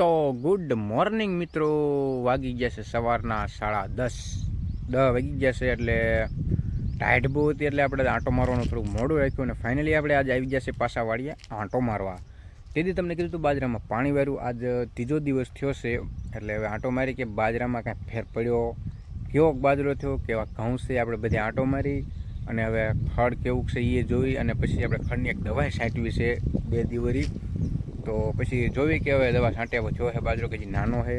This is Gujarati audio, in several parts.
તો ગુડ મોર્નિંગ મિત્રો. વાગી ગયા છે સવારના સાડા દસ. દસ વાગી ગયા છે એટલે ટાઈટ બહુ હતી એટલે આપણે આંટો મારવાનું થોડું મોડું રાખ્યું અને ફાઇનલી આપણે આજે આવી ગયા છે પાછા વાળીએ આંટો મારવા. તેથી તમને કીધું હતું બાજરામાં પાણી વાર્યું. આજ ત્રીજો દિવસ થયો છે એટલે હવે આંટો મારી કે બાજરામાં કાંઈ ફેર પડ્યો, કેવો બાજરો થયો, કેવા ઘઉં છે, આપણે બધી આંટો મારી અને હવે ખડ કેવું છે એ જોઈ અને પછી આપણે ખડની એક દવાઈ છાંટવી છે બે દિવરી. તો પછી જોવી કે હવે દવા છાંટ્યા જો છે બાજરો કે જે નાનો છે.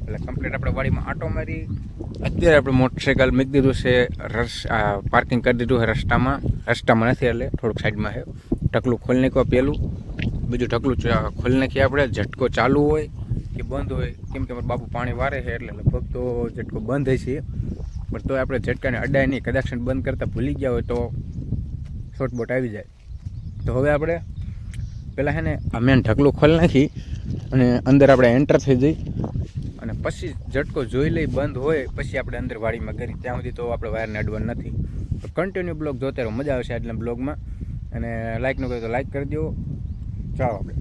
એટલે કમ્પ્લીટ આપણે વાડીમાં આંટો મારી. અત્યારે આપણે મોટરસાઇકલ મૂકી દીધું છે, રસ પાર્કિંગ કરી દીધું છે રસ્તામાં. રસ્તામાં નથી એટલે થોડુંક સાઈડમાં છે. ઢકલું ખોલી નાખ્યું પહેલું બીજું ઢકલું ખોલી નાખીએ આપણે. ઝટકો ચાલુ હોય કે બંધ હોય. કેમ કે બાપુ પાણી વારે છે એટલે લગભગ તો ઝટકો બંધ છે. પણ તો આપણે ઝટકાને અડાય નહીં. કદાચ બંધ કરતાં ભૂલી ગયા હોય તો શોર્ટબોટ આવી જાય. તો હવે આપણે પહેલાં છે ને આ મેન ઢકલું ખોલી નાખી અને અંદર આપણે એન્ટર થઈ જઈ. અને પછી ઝટકો જોઈ લઈ બંધ હોય, પછી આપણે અંદર વાડીમાં કરી. ત્યાં સુધી તો આપણે વાયરને અડવાનું નથી. તો કન્ટિન્યુ બ્લોગ જોતા રહો. મજા આવશે આજના બ્લોગમાં. અને લાઇક કહ્યું તો લાઇક કરી દો. ચાલો આપણે.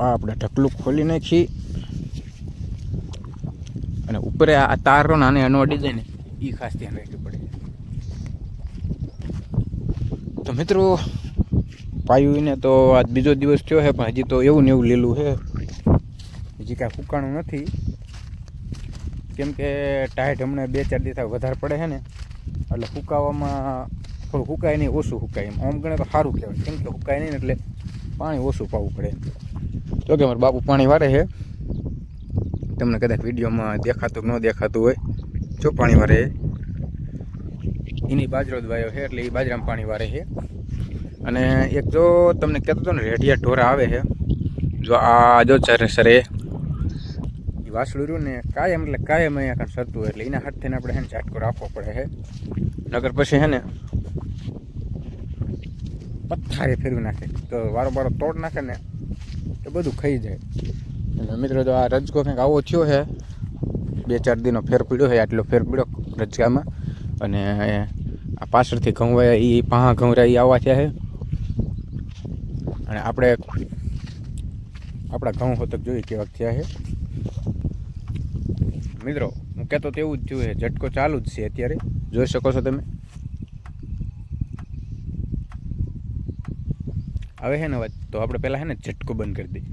આ આપણે ઢકલું ખોલી નાખી. અને ઉપર આ તારો નાને એનો અડી જાય ને એ ખાસ ધ્યાન રાખવું પડે. તો મિત્રો પાયું ને તો આજ બીજો દિવસ થયો છે પણ હજી તો એવું ને એવું લીલું છે હજી કાંઈ ફૂકાણું નથી. કેમ કે ટાઈટ હમણાં બે ચાર દિવસ વધારે પડે છે ને, એટલે ફૂકાવામાં થોડું હુકાય નહીં, ઓછું હુકાય એમ. આમ ગણે તો સારું કહેવાય. કેમ કે હુકાય નહીં એટલે પાણી ઓછું પાવું પડે તો કે મારા બાપુ પાણી વારે છે તમને કદાચ વિડીયોમાં દેખાતું ન દેખાતું હોય, જો પાણી વારે એની બાજરો દવાયો છે એટલે એ બાજરામાં પાણી વારે છે અને એક જો તમને કહેતો હતો ને રેડિયા ઢોરા આવે છે. જો આ જો સરે, એ વાસળું રહ્યું ને, કાયમ એટલે કાયમ અહીંયા કાંઈ સરતું એટલે એના હાથથી આપણે છે ને ઝાટકો રાખવો પડે છે. નગર પછી છે ને પથ્થારે ફેરવી નાખે. તો વારો વારો તોડ નાખે ને, તો બધું ખાઈ જાય. એટલે મિત્રો તો આ રજકો કંઈક આવો થયો છે, બે ચાર દિનો ફેર પડ્યો છે, આટલો ફેર પડ્યો રજકામાં. અને આ પાછળથી ઘઉં એ પાહા એ આવા થયા છે. અને આપણે આપણા ઘઉં હોતક જોઈએ કેવા થયા છે. મિત્રો, હું કહેતો તેવું જ છે, ઝટકો ચાલુ જ છે અત્યારે. જોઈ શકો છો તમે. હવે છે ને વાત તો આપણે પહેલાં છે ને ઝટકો બંધ કરી દઈએ.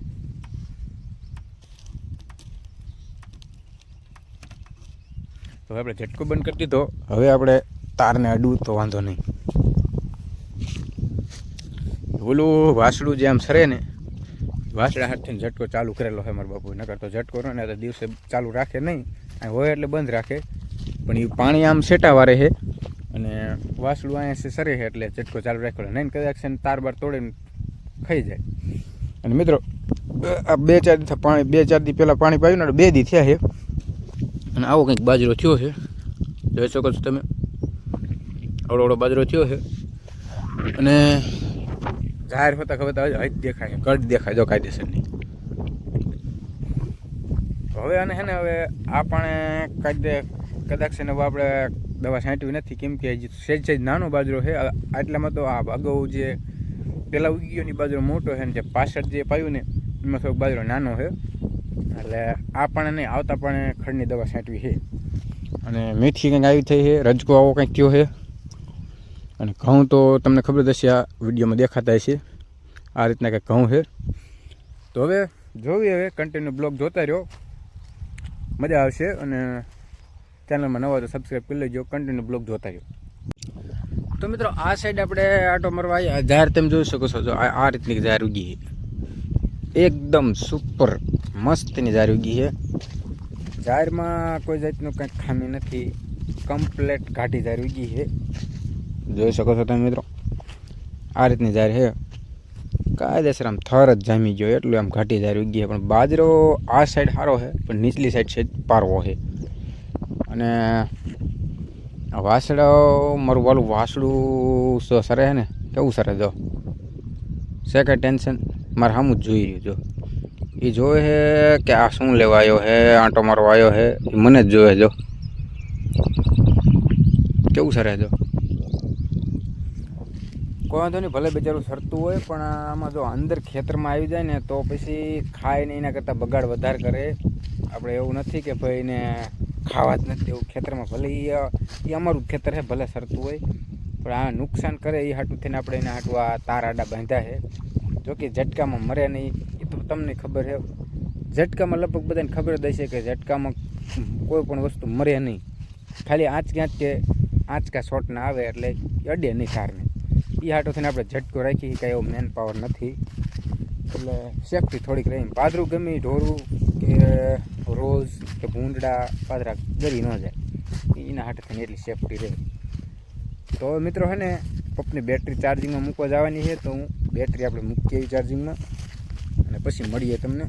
તો હવે આપણે ઝટકો બંધ કરી દીધો. હવે આપણે તારને અડવું તો વાંધો નહીં. ઓલું વાસળું જે આમ સરે ને વાસડા હાથથી ઝટકો ચાલુ કરેલો છે મારા બાપુ નકર તો ઝટકો ને તો દિવસે ચાલુ રાખે નહીં. અહીં હોય એટલે બંધ રાખે. પણ એ પાણી આમ સેટા વારે છે અને વાસળું અહીંયા સરે છે એટલે ઝટકો ચાલુ રાખ્યો. નહીં કદાચ છે તાર બાર તોડીને ખાઈ જાય. અને મિત્રો, આ બે ચાર દી પાણી, બે ચાર દી પહેલાં પાણી પાયું ને બે દી થયા છે. અને આવો કંઈક બાજરો થયો છે. જોઈ શકો છો તમે. અવડો અવડો બાજરો થયો છે. અને જાહેર હોતા ખબર તો હજ દેખાય કટ દેખાય, જો કાયદેસરની. હવે અને છે ને, હવે આપણે કાયદે કદાચ ને આપણે દવા છાંટવી નથી, કેમ કે હજી સહેજ નાનો બાજરો છે આટલામાં તો આ અગાઉ જે પેલા ઉગી ગયો બાજરો મોટો છે ને, જે પાછળ જે પાયું ને, એમાં થોડોક બાજરો નાનો છે. એટલે આ પણ નહીં, આવતા પણ ખડની દવા છાંટવી છે. અને મેથી કંઈક આવી થઈ છે, રજકો આવો કંઈક થયો છે. અને ઘઉં તો તમને ખબર જ હશે, આ વિડીયોમાં દેખાતા હશે. આ રીતના કંઈક ઘઉં છે. તો હવે જોઈએ, હવે કન્ટિન્યુ બ્લોગ જોતા રહ્યો. મજા આવશે અને ચેનલમાં નવા તો સબસ્ક્રાઈબ કરી લેજો કન્ટિન્યુ બ્લોગ જોતા રહ્યો. તો મિત્રો, આ સાઈડ આપણે આટો મરવા આવ્યા જાહેર તમે જોઈ શકો છો, જો આ રીતની જાહેર ઉગી છે. એકદમ સુપર મસ્તની જાહેર ઉગી છે. જાહેરમાં કોઈ જાતનું કંઈક ખામી નથી. કમ્પ્લેટ ઘાટી જાહેર ઉગી છે. જોઈ શકો છો તમે મિત્રો. આ રીતની જાહેર છે. કાયદેસર આમ થર જ જામી ગયો, એટલું આમ ઘાટી જાહેર ઉગી પણ બાજરો આ સાઈડ સારો છે, પણ નીચલી સાઈડ છે પારવો છે. અને વાસડો, મારું વાલું વાસડું સરે છે ને, કેવું સરે જો? છે ટેન્શન મારે સામું જ જોઈ રહ્યું જો. એ જોવે છે કે આ શું લેવા આવ્યો છે, આંટો મારવા આવ્યો છે એ મને જ જોવે જો. કેવું સરે જો? કોઈ વાંધો નહીં, ભલે બિચારું સરતું હોય, પણ આમાં જો અંદર ખેતરમાં આવી જાય ને, તો પછી ખાય ને એના કરતાં બગાડ વધારે કરે. આપણે એવું નથી કે ભાઈ એને ખાવા જ નથી એવું ખેતરમાં. ભલે એ એ અમારું ખેતર છે, ભલે સરતું હોય. પણ આ નુકસાન કરે એ હાટું થઈને આપણે એના હાટું આ તાર આડા બાંધ્યા છે. જો કે ઝટકામાં મરે નહીં એ તો તમને ખબર છે. ઝટકામાં લગભગ બધાને ખબર જ હશે કે ઝટકામાં કોઈ પણ વસ્તુ મરે નહીં. ખાલી આંચ આંચકે આંચકા શોટ ના આવે એટલે અડે નહીં તારને. એ હાટો થઈને આપણે ઝટકો રાખી કાંઈ એવો મેન પાવર નથી. એટલે સેફટી થોડીક રહી. પાદરું ગમે ઈ ઢોરું કે રોઝ કે ભૂંડડા, પાદરા ગરી ન જાય. એના હાટે થઈને એટલી સેફટી રહે. તો મિત્રો હે ને, પપ્પની બેટરી ચાર્જિંગમાં મૂકવા જવાની છે, તો હું બેટરી આપણે મૂકીએ ચાર્જિંગમાં અને પછી મળીએ તમને.